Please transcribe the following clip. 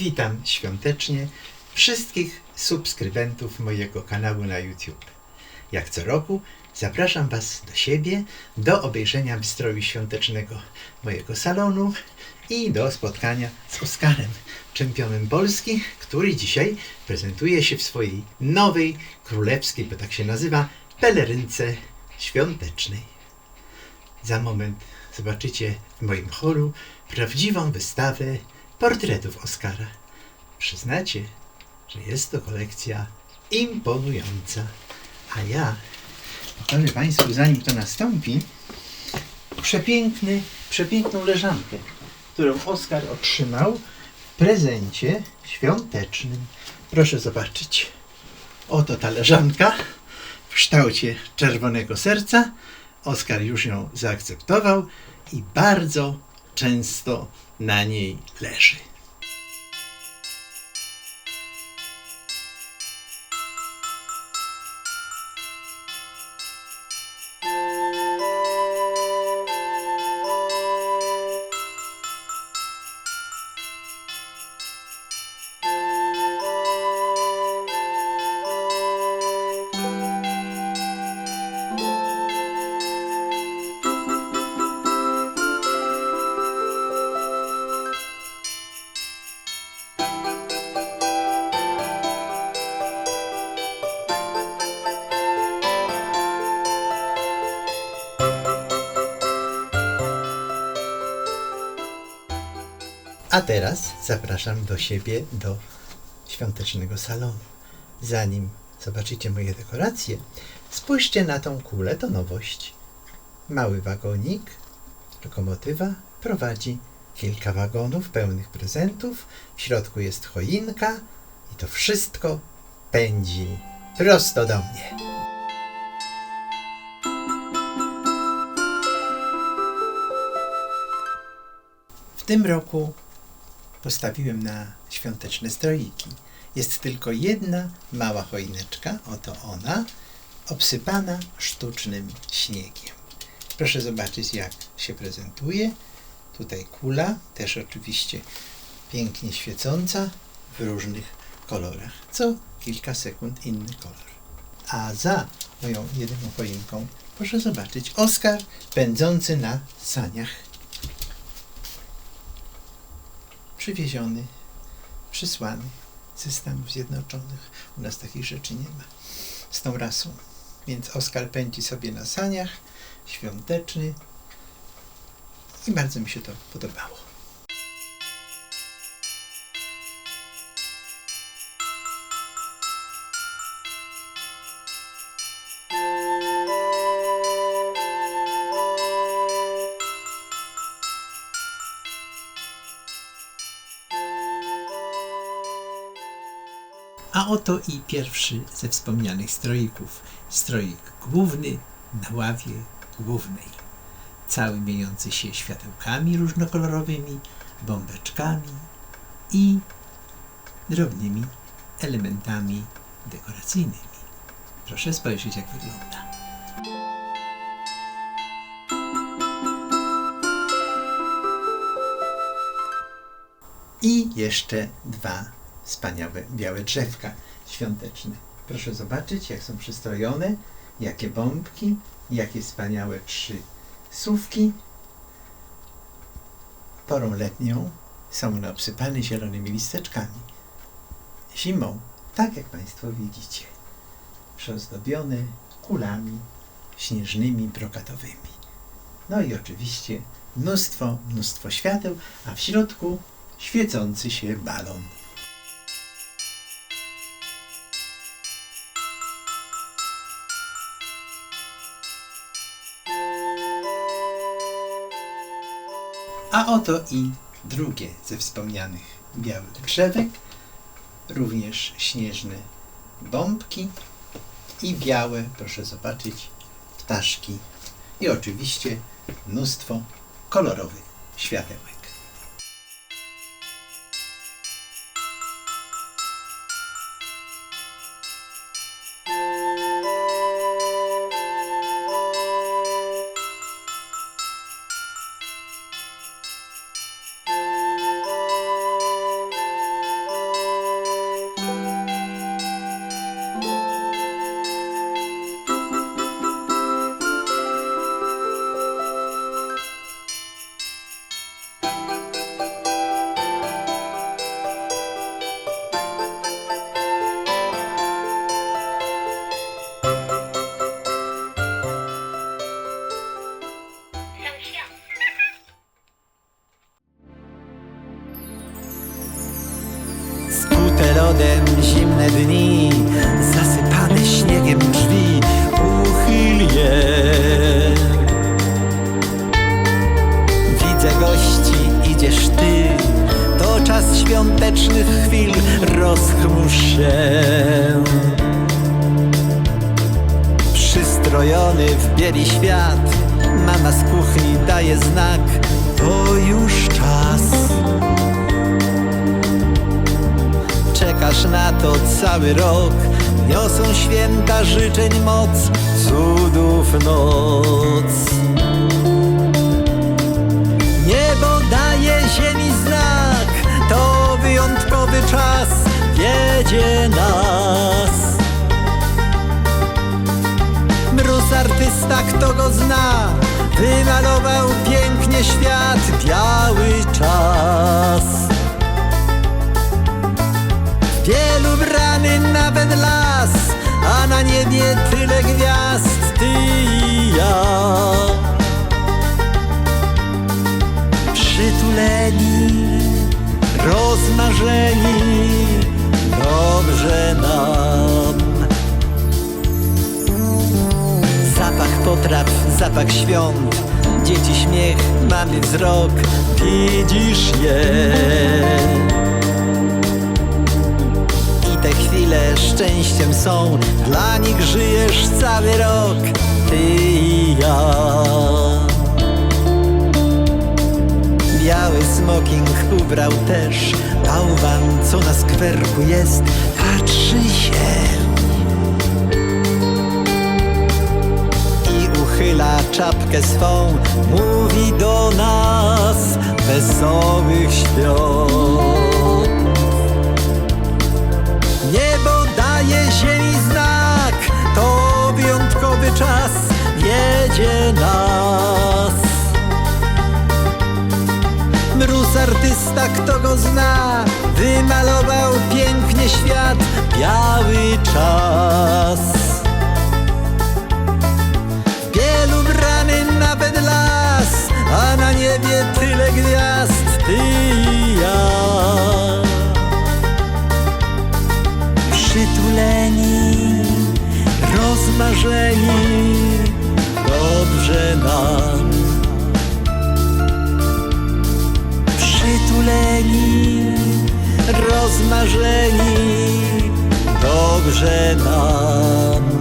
Witam świątecznie wszystkich subskrybentów mojego kanału na YouTube. Jak co roku zapraszam Was do siebie, do obejrzenia wystroju świątecznego mojego salonu i do spotkania z Oskarem, czempionem Polski, który dzisiaj prezentuje się w swojej nowej, królewskiej, bo tak się nazywa, pelerynce świątecznej. Za moment zobaczycie w moim holu prawdziwą wystawę portretów Oscara. Przyznacie, że jest to kolekcja imponująca. A ja pokażę Państwu, zanim to nastąpi, przepiękny, przepiękną leżankę, którą Oskar otrzymał w prezencie świątecznym. Proszę zobaczyć. Oto ta leżanka w kształcie czerwonego serca. Oskar już ją zaakceptował i bardzo często na niej leży. A teraz zapraszam do siebie do świątecznego salonu. Zanim zobaczycie moje dekoracje, spójrzcie na tą kulę, to nowość. Mały wagonik, lokomotywa prowadzi kilka wagonów pełnych prezentów. W środku jest choinka i to wszystko pędzi prosto do mnie. W tym roku postawiłem na świąteczne stroiki. Jest tylko jedna mała choineczka, oto ona, obsypana sztucznym śniegiem. Proszę zobaczyć, jak się prezentuje. Tutaj kula, też oczywiście pięknie świecąca w różnych kolorach. Co kilka sekund inny kolor. A za moją jedyną choinką proszę zobaczyć Oskar pędzący na saniach przywieziony, przysłany ze Stanów Zjednoczonych. U nas takich rzeczy nie ma. Z tą rasą. Więc Oskar pędzi sobie na saniach, świąteczny i bardzo mi się to podobało. Oto i pierwszy ze wspomnianych stroików. Stroik główny na ławie głównej. Cały miejący się światełkami różnokolorowymi, bombeczkami i drobnymi elementami dekoracyjnymi. Proszę spojrzeć, jak wygląda. I jeszcze dwa wspaniałe białe drzewka świąteczne. Proszę zobaczyć, jak są przystrojone, jakie bombki, jakie wspaniałe trzy słówki. Porą letnią są one obsypane zielonymi listeczkami. Zimą, tak jak Państwo widzicie, przyozdobione kulami śnieżnymi, brokatowymi. No i oczywiście mnóstwo, mnóstwo świateł, a w środku świecący się balon. A oto i drugie ze wspomnianych białych drzewek, również śnieżne bombki i białe, proszę zobaczyć, ptaszki i oczywiście mnóstwo kolorowych światełek. Zimne dni, zasypane śniegiem drzwi, uchyl je. Widzę gości, idziesz ty, to czas świątecznych chwil, rozchmurz się. Przystrojony w bieli świat, mama z kuchni daje znak, Na to cały rok, niosą święta życzeń moc, cudów noc. Niebo daje ziemi znak, to wyjątkowy czas, wiedzie nas. Mróz artysta, kto go zna, wymalował pięknie świat, biały czas. Nawet las, a na niebie tyle gwiazd, ty i ja. Przytuleni, rozmarzeni, dobrze nam. Zapach potraw, zapach świąt Dzieci śmiech, mamy wzrok Widzisz je szczęściem są. Dla nich żyjesz cały rok Ty i ja. Biały smoking ubrał też Bałwan, co na skwerku jest. Patrzy się. I uchyla czapkę swą, mówi do nas wesołych świąt. Daje ziemi znak, to wyjątkowy czas, wiedzie nas. Mróz artysta, kto go zna, wymalował pięknie świat, biały czas. znudzeni, rozmarzeni, dobrze nam.